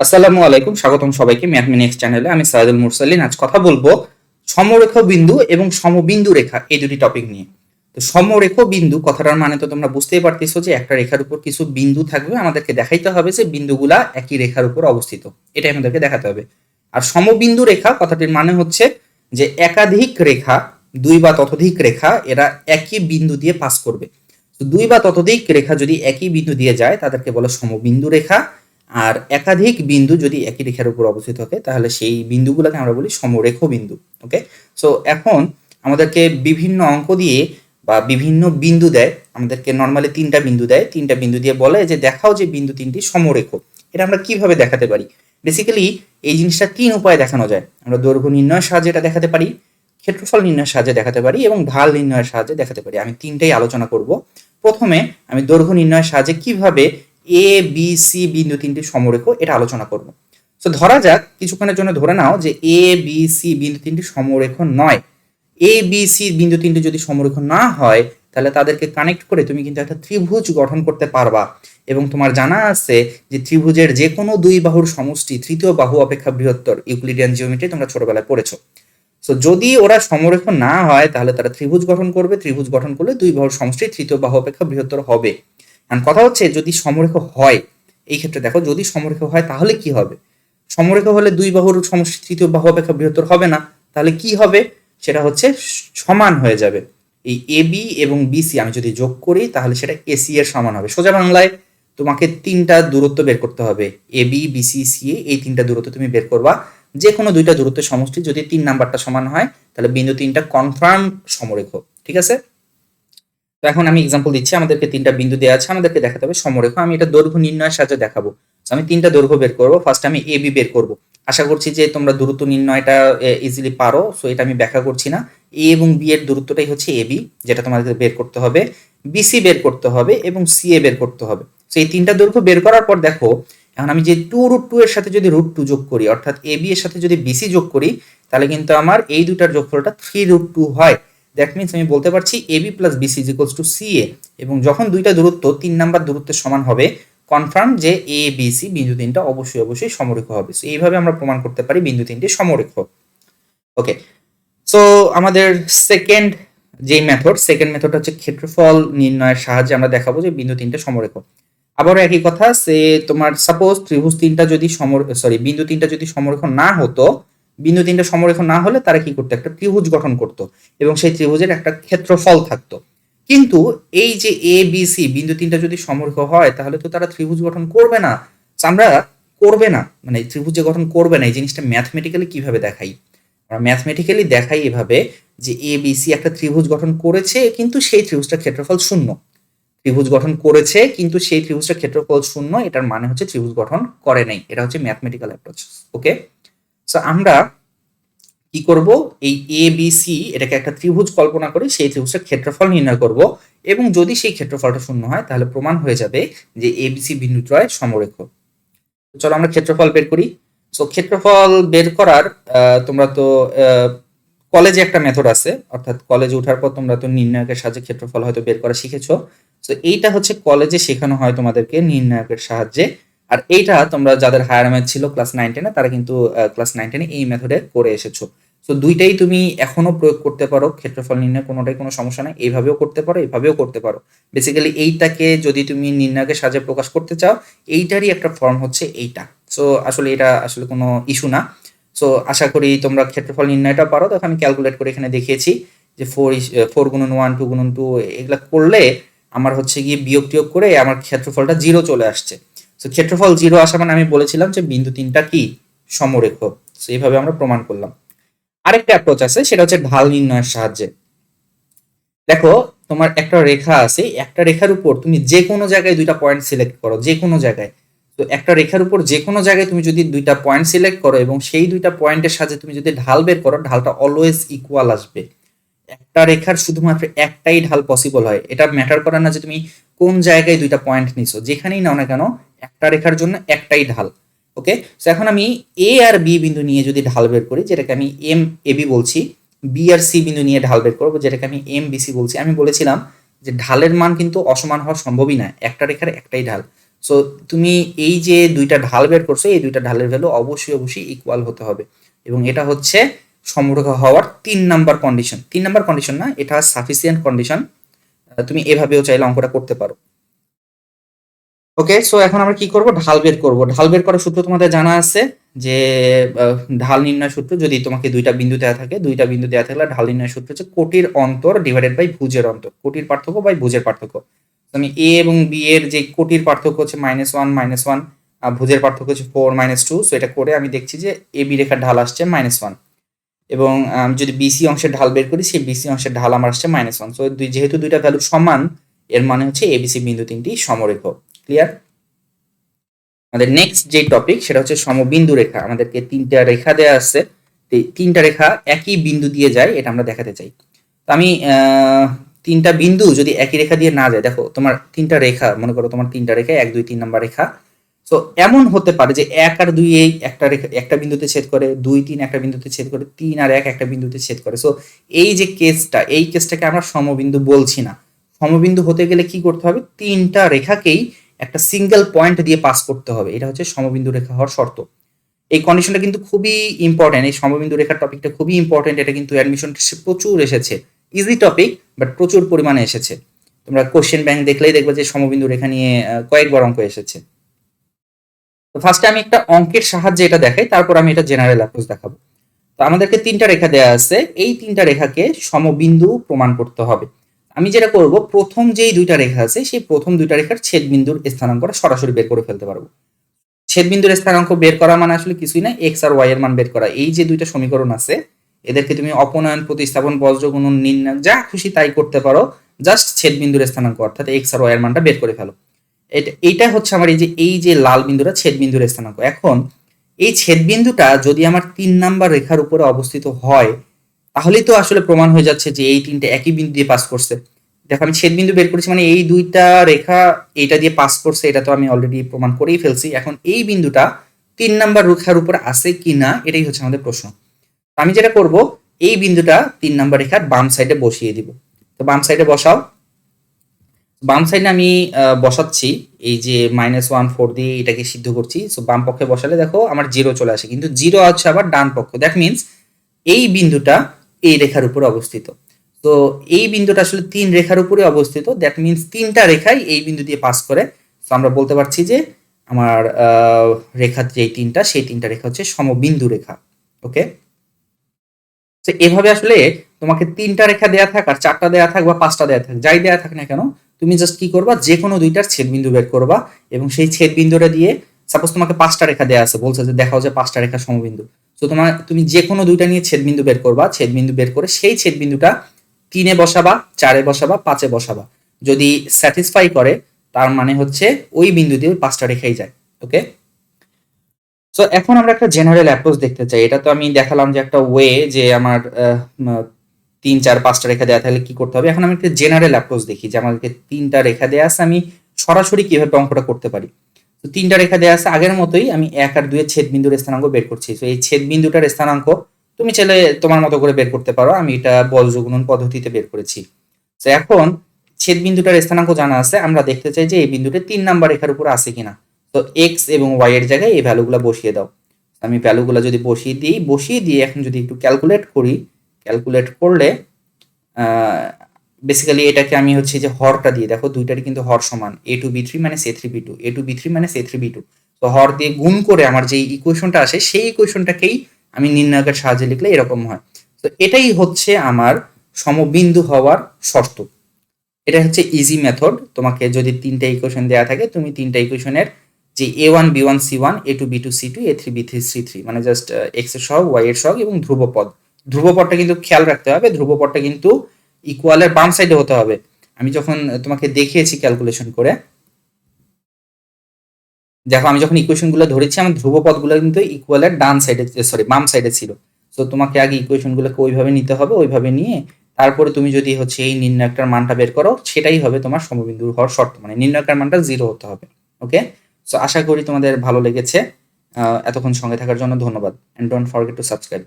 আসসালামু আলাইকুম, স্বাগতম সবাইকে ম্যাথমেটিক্স চ্যানেলে। আমি সাইদুল মুরসালিন। আজ কথা বলব সমরেখ বিন্দু এবং সমবিন্দু রেখা, এই দুটি টপিক নিয়ে। তো সমরেখ বিন্দু কথাটার মানে তো তোমরা বুঝতেই পারতেছো যে একটা রেখার উপর কিছু বিন্দু থাকবে। আমাদেরকে দেখাইতে হবে যে বিন্দুগুলা একই রেখার উপর অবস্থিত। এটাই আমাদেরকে দেখাতে হবে। আর সমবিন্দু রেখা, কথাটির মানে হচ্ছে যে একাধিক রেখা, দুই বা ততোধিক রেখা, এরা একই বিন্দু দিয়ে পাস করবে। তো দুই বা ততোধিক রেখা যদি একই বিন্দু দিয়ে যায়, তাদেরকে বলে সমবিন্দু রেখা। আর একাধিক বিন্দু যদি একই রেখার উপর অবস্থিত থাকে, তাহলে সেই বিন্দুগুলোকে আমরা বলি সমরেখ বিন্দু ওকে সো এখন আমাদেরকে বিভিন্ন অঙ্ক দিয়ে বা বিভিন্ন বিন্দু দেয়, আমাদেরকে নর্মালি তিনটা বিন্দু দেয়। তিনটা বিন্দু দিয়ে বলে যে, দেখাও যে বিন্দু তিনটি সমরেখ। এটা আমরা কীভাবে দেখাতে পারি? বেসিক্যালি এই জিনিসটা তিন উপায়ে দেখানো যায়। আমরা দৈর্ঘ্য নির্ণয়ের সাহায্যে এটা দেখাতে পারি, ক্ষেত্রফল নির্ণয়ের সাহায্যে দেখাতে পারি এবং ঢাল নির্ণয়ের সাহায্যে দেখাতে পারি। আমি তিনটাই আলোচনা করব। প্রথমে আমি দৈর্ঘ্য নির্ণয়ের সাহায্যে কীভাবে এ বি সি বিন্দু তিনটি সমরেখ এটা আলোচনা করব। তো ধরা যাক, কিছুক্ষণের জন্য ধরে নাও যে এ বি সি বিন্দু তিনটি সমরেখ নয়। এ বি সি বিন্দু তিনটি যদি সমরেখ না হয়, তাহলে তাদেরকে কানেক্ট করে তুমি কিন্তু একটা ত্রিভুজ গঠন করতে পারবা। এবং তোমার জানা আছে যে ত্রিভুজের যে কোনো দুই বাহুর সমষ্টি, তৃতীয় বাহু অপেক্ষা বৃহত্তর ইউক্লিডিয়ান জিওমেট্রি তোমরা ছোটবেলায় পড়েছো। তো যদি ওরা সমরেখ না হয়, তাহলে তারা ত্রিভুজ গঠন করবে। ত্রিভুজ গঠন করলে দুই বাহুর সমষ্টি, তৃতীয় বাহু অপেক্ষা বৃহত্তর হবে। আর কথা হচ্ছে যদি সমরেখ হয়, এই ক্ষেত্রে দেখো যদি সমরেখ হয় তাহলে কি হবে? সমরেখ হলে দুই বাহুর সমষ্টি তৃতীয় বাহু অপেক্ষা বৃহত্তর হবে না, তাহলে কি হবে? সেটা হচ্ছে সমান হয়ে যাবে। এই এ বি এবং বিসি আমি যদি যোগ করি, তাহলে সেটা এসি এর সমান হবে। সোজা বাংলায় তোমাকে তিনটা দূরত্ব বের করতে হবে। এ বি বিসি সি এই তিনটা দূরত্ব তুমি বের করবা। যে কোনো দুইটা দূরত্বের সমষ্টি যদি তিন নাম্বারটা সমান হয়, তাহলে বিন্দু তিনটা কনফার্ম সমরেখ, ঠিক আছে? তো এখন আমি এক্সাম্পল দিচ্ছি, আমাদেরকে তিনটা বিন্দু দেওয়া আছে, আমাদেরকে দেখাতে হবে সমরেখ। আমি এটা দৈর্ঘ্য নির্ণয়ের সাহায্যে দেখাবো। তো আমি তিনটা দৈর্ঘ্য বের করব। ফার্স্ট আমি এ বি বের করব। আশা করছি যে তোমরা দূরত্ব নির্ণয়টা ইজিলি পারো। সো এটা আমি ব্যাখ্যা করছি না। এ এবং বি এর দূরত্বটাই হচ্ছে এ বি যেটা তোমাদের বের করতে হবে। বিসি বের করতে হবে এবং সি এ বের করতে হবে। সো এই তিনটা দৈর্ঘ্য বের করার পর দেখো, এখন আমি যে টু রুট টু এর সাথে যদি রুট টু যোগ করি, অর্থাৎ এ বি এর সাথে যদি বিসি যোগ করি, তাহলে কিন্তু আমার এই দুটার যোগফলটা থ্রি রুট টু হয়। দ্যাট মিনস আমি বলতে পারছি A B plus BC equals to A এবং যখন দুইটা দূরত্ব, তিন নাম্বার দূরত্বের সমান হবে কনফার্ম যে এ বি সি বিন্দু তিনটা অবশ্যই অবশ্যই সমরেখ হবে। সো এইভাবে আমরা প্রমাণ করতে পারি বিন্দু তিনটি সমরেখ। ওকে সো আমাদের সেকেন্ড যে মেথড সেকেন্ড মেথড হচ্ছে ক্ষেত্রফল নির্ণয়ের সাহায্যে আমরা দেখাবো যে বিন্দু তিনটা সমরেখ। আবারও একই কথা, সে তোমার সাপোজ ত্রিভুজ তিনটা যদি সমর সরি বিন্দু তিনটা যদি সমরেখ না হতো বিন্দু তিনটা সমরেখ না হলে তারা কি করতো? একটা ত্রিভুজ গঠন করতো এবং সেই ত্রিভুজের একটা ক্ষেত্রফল থাকতো। কিন্তু এই যে এ বি সি বিন্দু তিনটা যদি সমরেখ হয়, তাহলে তো তারা ত্রিভুজ গঠন করবে না। আমরা করবে না। মানে ত্রিভুজে গঠন করবে না। এই জিনিসটা ম্যাথমেটিক্যালি কীভাবে দেখাই? আমরা ম্যাথমেটিক্যালি দেখাই এভাবে যে এ বি সি একটা ত্রিভুজ গঠন করেছে, কিন্তু সেই ত্রিভুজটার ক্ষেত্রফল শূন্য। ত্রিভুজ গঠন করেছে, কিন্তু সেই ত্রিভুজটার ক্ষেত্রফল শূন্য। এটার মানে হচ্ছে ত্রিভুজ গঠন করে নাই। এটা হচ্ছে ম্যাথমেটিক্যাল অ্যাপ্রোচ ওকে সো আমরা কি করব? এই এ বি সি এটাকে একটা ত্রিভুজ কল্পনা করে, সেই ত্রিভুজের ক্ষেত্রফল নির্ণয় করব এবং যদি সেই ক্ষেত্রফলটা শূন্য হয়, তাহলে প্রমাণ হয়ে যাবে যে এ বি সি বিন্দুত্রয় সমরেখ। চলো আমরা ক্ষেত্রফল বের করি। সো ক্ষেত্রফল বের করার তোমরা তো কলেজে একটা মেথড আছে, অর্থাৎ কলেজে ওঠার পর তোমরা তো নির্ণায়কের সাহায্যে ক্ষেত্রফল হয়তো বের করা শিখেছো। তো এইটা হচ্ছে কলেজে শেখানো হয় তোমাদেরকে নির্ণায়কের সাহায্যে। আর এইটা তোমরা যাদের হায়ার ম্যাথ ছিল ক্লাস নাইন টেনে তারা কিন্তু ক্লাস নাইন টেনে এই মেথডে করে এসেছ। তো দুইটাই তুমি এখনও প্রয়োগ করতে পারো, ক্ষেত্রফল নির্ণয় কোনোটাই কোনো সমস্যা নাই, এইভাবেও করতে পারো, এইভাবেও করতে পারো। বেসিক্যালি এইটাকে যদি তুমি নির্ণয়কে সাজে প্রকাশ করতে চাও, এইটারই একটা ফর্ম হচ্ছে এইটা। সো আসলে এটা আসলে কোনো ইস্যু না। সো আশা করি তোমরা ক্ষেত্রফল নির্ণয়টা পারো। তখন আমি ক্যালকুলেট করে এখানে দেখিয়েছি যে ফোর ফোর গুণন ওয়ান টু গুণন টু এগুলো করলে আমার হচ্ছে গিয়ে বিয়োগ টিয়োগ করে আমার ক্ষেত্রফলটা জিরো চলে আসছে। তো ক্ষেত্রফল জিরো আসা মানে আমি বলেছিলাম যে বিন্দু তিনটা কি? সমরেখ। তো এইভাবে আমরা প্রমাণ করলাম। আরেকটা অ্যাপ্রোচ আছে, সেটা হচ্ছে ঢাল নির্ণয়ের সাহায্যে। দেখো, তোমার একটা রেখা আছে, একটা রেখার উপর তুমি যে কোনো জায়গায় দুইটা পয়েন্ট সিলেক্ট করো যে কোনো জায়গায়। তো একটা রেখার উপর যে কোনো জায়গায় তুমি যদি দুইটা পয়েন্ট সিলেক্ট করো এবং সেই দুইটা পয়েন্টের সাথে তুমি যদি ঢাল বের করো, ঢালটা অলওয়েজ ইকুয়াল আসবে। একটা রেখার শুধুমাত্র একটাই ঢাল পসিবল হয়। এটা ম্যাটার করে না যে তুমি কোন জায়গায় দুইটা পয়েন্ট নিছো। যেখানেই নাও না কেন একটা রেখার জন্য একটাই ঢাল ওকে তো এখন আমি এ আর বি বিন্দু নিয়ে যদি ঢাল বের করি, যেটাকে আমি এম এ বি বলছি বি আর সি বিন্দু নিয়ে ঢাল বের করব, যেটাকে আমি এম বি সি বলছি, আমি বলেছিলাম যে ঢালের মান কিন্তু অসমান হওয়া সম্ভবই না, একটা রেখার একটাই ঢাল। সো তুমি এই যে দুইটা ঢাল বের করছ, এই দুইটা ঢালের ভ্যালু অবশ্যই অবশ্যই ইকুয়াল হতে হবে। এবং এটা হচ্ছে সমরেখা হওয়ার তিন নাম্বার কন্ডিশন তিন নাম্বার কন্ডিশন না, এটা সাফিসিয়েন্ট কন্ডিশন তুমি এভাবেও চাইলে অঙ্কটা করতে পারো। ওকে সো এখন আমরা কি করব? ঢাল বের করব। ঢাল বের করার সূত্র তোমাদের জানা আছে যে ঢাল নির্ণয় সূত্র যদি তোমাকে দুইটা বিন্দু দেওয়া থাকে, দুইটা বিন্দু দেওয়া থাকলে ঢাল নির্ণয় সূত্র হচ্ছে কোটির অন্তর ডিভাইডেড বাই ভুজের অন্তর। কোটির পার্থক্য বাই ভুজের পার্থক্য। তো আমি এ এবং বি এর যে কোটির পার্থক্য হচ্ছে মাইনাস ওয়ান মাইনাস ওয়ান ভুজের পার্থক্য হচ্ছে ফোর মাইনাস টু সো এটা করে আমি দেখছি যে এ বি রেখার ঢাল আসছে মাইনাস ওয়ান এবং, আমি, যদি বিসি অংশের ঢাল বের করি, সেই বিসি অংশের ঢাল আমার আসছে মাইনাস ওয়ান সো যেহেতু দুইটা ভ্যালু সমান, এর মানে হচ্ছে এবিসি বিন্দু তিনটি সমরেখ ক্লিয়ার আমাদের নেক্সট যে টপিক সেটা হচ্ছে সমবিন্দু রেখা। আমাদেরকে তিনটা রেখা দেওয়া আছে। তিনটা রেখা একই বিন্দু দিয়ে যায়, এটা আমরা দেখাতে চাই। তো আমি তিনটা বিন্দু যদি একই রেখা দিয়ে না যায়, দেখো, তোমার তিনটা রেখা, মনে করো তোমার তিনটা রেখা, এক, দুই, তিন নাম্বার রেখা। তো এমন হতে পারে যে এক আর দুই এই একটা রেখা, একটা বিন্দুতে ছেদ করে, দুই, তিন একটা বিন্দুতে ছেদ করে, তিন আর এক একটা বিন্দুতে ছেদ করে। সো এই যে কেসটা এই কেসটাকে আমরা সমবিন্দু বলছি না। সমবিন্দু হতে গেলে কি করতে হবে? তিনটা রেখাকেই একটা সিঙ্গেল পয়েন্ট দিয়ে পাস করতে হবে। এটা হচ্ছে সমবিন্দু রেখা হওয়ার শর্ত। এই কন্ডিশনটা কিন্তু খুবই ইম্পর্টেন্ট এই সমবিন্দু রেখার টপিকটা খুবই ইম্পর্টেন্ট এটা কিন্তু অ্যাডমিশন প্রচুর এসেছে। ইজি টপিক বাট প্রচুর পরিমাণে এসেছে। তোমরা কোশ্চেন ব্যাংক দেখলেই দেখবে যে সমবিন্দু রেখা নিয়ে কয়েকবার অঙ্ক এসেছে। তো ফার্স্টে আমি একটা অঙ্কের সাহায্যে এটা দেখাই, তারপর আমি এটা জেনারেল অ্যাপ্রোচ দেখাবো। তো আমাদেরকে তিনটা রেখা দেওয়া আছে। এই তিনটা রেখাকে সমবিন্দু প্রমাণ করতে হবে। আমি যেটা করব, প্রথম যেই দুইটা রেখা আছে, সেই প্রথম দুইটা রেখার ছেদ বিন্দুর স্থানাঙ্কটা সরাসরি বের করে ফেলতে পারব। ছেদ বিন্দুর স্থানাঙ্ক বের করা মানে আসলে কিছুই না এক্স আর ওয়াই এর মান বের করা। এই যে দুইটা সমীকরণ আছে, এদেরকে তুমি অপনয়ন, প্রতিস্থাপন বজ্র গুণন নির্ণয় যা খুশি তাই করতে পারো জাস্ট ছেদ বিন্দুর স্থানাঙ্ক, অর্থাৎ এক্স আর ওয়াই এর মানটা বের করে ফেলো। এটা, এইটা হচ্ছে আমার এই যে এই যে লাল বিন্দুটা ছেদ বিন্দুর স্থানাঙ্ক। এখন, এই ছেদ বিন্দুটা যদি আমার তিন নাম্বার রেখার উপরে অবস্থিত হয় তাহলেই তো আসলে প্রমাণ হয়ে যাচ্ছে যে এই তিনটে একই বিন্দু দিয়ে পাস করছে। দেখো, আমি ছেদ বিন্দু বের করেছি মানে এই দুইটা রেখা এইটা দিয়ে পাস করছে, এটা তো আমি অলরেডি প্রমাণ করেই ফেলছি। এখন এই বিন্দুটা তিন নাম্বার রেখার উপর আছে কি না এটাই হচ্ছে আমাদের প্রশ্ন। আমি যেটা করব, এই বিন্দুটা তিন নাম্বার রেখার বাম সাইডে বসিয়ে দিব। তো বাম সাইডে বসাও। বাম সাইডে আমি বসাচ্ছি, এই যে মাইনাস ওয়ান ফোর দিয়ে এটাকে সিদ্ধ করছি। সো বাম পক্ষে বসালে দেখো, আমার জিরো চলে আসে। কিন্তু জিরো আছে আবার ডান পক্ষ। দ্যাট মিনস এই বিন্দুটা এই রেখার উপরে অবস্থিত। তো এই বিন্দুটা আসলে তিন রেখার উপরে অবস্থিত। দ্যাট মিনস তিনটা রেখাই এই বিন্দু দিয়ে পাস করে। তো আমরা বলতে পারছি যে আমার রেখা যেই তিনটা, সেই তিনটা রেখা হচ্ছে সমবিন্দু রেখা। ওকে তো এভাবে আসলে তোমাকে তিনটা রেখা দেয়া থাক আর চারটা দেয়া থাক বা পাঁচটা দেয়া থাক, যাই দেয়া থাক না কেন, তুমি জাস্ট কি করবা? যে কোনো দুইটার ছেদবিন্দু বের করবা এবং সেই ছেদবিন্দুটা দিয়ে সাপোজ তোমাকে পাঁচটা রেখা দেয়া আছে, বলছে যে দেখাও যে পাঁচটা রেখা সমবিন্দু। তো তোমার, তুমি যে কোনো দুইটা নিয়ে ছেদবিন্দু বের করবা, ছেদবিন্দু বের করে সেই ছেদবিন্দুটা তিনে বসাবা, চারে বসাবা, পাঁচে বসাবা। যদি স্যাটিসফাই করে, তার মানে হচ্ছে ওই বিন্দু দিয়ে পাঁচটা রেখাই যায় ওকে সো এখন আমরা একটা জেনারেল অ্যাপ্রোচ দেখতে চাই। এটা তো আমি দেখালাম যে একটা ওয়ে যে আমার তিন, চার, পাঁচটা রেখা দেওয়া থাকলে কি করতে হবে? এখন আমি একটা জেনারেল অ্যাপ্রোচ দেখি যে আমাদেরকে তিনটা রেখা দেওয়া আছে, আমি সরাসরি কীভাবে অঙ্কটা করতে পারি। তো তিনটা রেখা দেওয়া আছে, আগের মতোই আমি এক আর দুইয়ের ছেদ বিন্দুর স্থানাঙ্ক বের করছি। তো এই ছেদ বিন্দুটার স্থানাঙ্ক তুমি চাইলে তোমার মতো করে বের করতে পারো, আমি এটা বজ্রগুণন পদ্ধতিতে বের করেছি। তো এখন ছেদ বিন্দুটার স্থানাঙ্ক জানা আছে, আমরা দেখতে চাই যে এই বিন্দুটা তিন নাম্বার রেখার উপর আছে কিনা। তো এক্স এবং ওয়াই এর জায়গায় এই ভ্যালুগুলো বসিয়ে দাও। আমি ভ্যালুগুলো যদি বসিয়ে দিই, বসিয়ে দিয়ে এখন যদি একটু ক্যালকুলেট করি ক্যালকুলেট করলে বেসিক্যালি এটাকে আমি হচ্ছে যে হরটা দিয়ে, দেখো দুইটারই কিন্তু হর সমান এ টু বি থ্রি মানে C three B two A two B three মানে সে থ্রি বি টু তো হর দিয়ে গুণ করে আমার যে ইকুয়েশনটা আসে, সেই ইকুয়েশনটাকেই আমি নির্ণায়কের সাহায্যে লিখলে এরকম হয়। তো এটাই হচ্ছে আমার সমবিন্দু হওয়ার শর্ত। এটা হচ্ছে ইজি মেথড তোমাকে যদি তিনটা ইকুয়েশন দেওয়া থাকে, তুমি তিনটা ইকুয়েশনের যে A one B one C one A two B two C two A three B three C three মানে জাস্ট এক্সের সহগ ওয়াই এর সহগ এবং ধ্রুবপদ। ধ্রুবপদটা কিন্তু খেয়াল রাখতে হবে, ধ্রুবপদটা কিন্তু ইকুয়ালের বাম সাইডে হতে হবে। আমি যখন তোমাকে দেখিয়েছি ক্যালকুলেশন করে, দেখো আমি যখন ইকুয়েশনগুলো ধরেছি, আমার ধ্রুবপদগুলো কিন্তু ইকুয়ালের ডান সাইডে সরি বাম সাইডে ছিল। তো তোমাকে আগে ইকুয়েশন গুলোকে ওইভাবে নিতে হবে, ওইভাবে নিয়ে তারপরে তুমি যদি হচ্ছে এই নির্ণয়কটার মানটা বের করো, সেটাই হবে তোমার সমবিন্দু হওয়ার শর্ত মানে নির্ণয়কার মানটা জিরো হতে হবে ওকে সো আশা করি তোমাদের ভালো লেগেছে। এতক্ষণ সঙ্গে থাকার জন্য ধন্যবাদ and don't forget to subscribe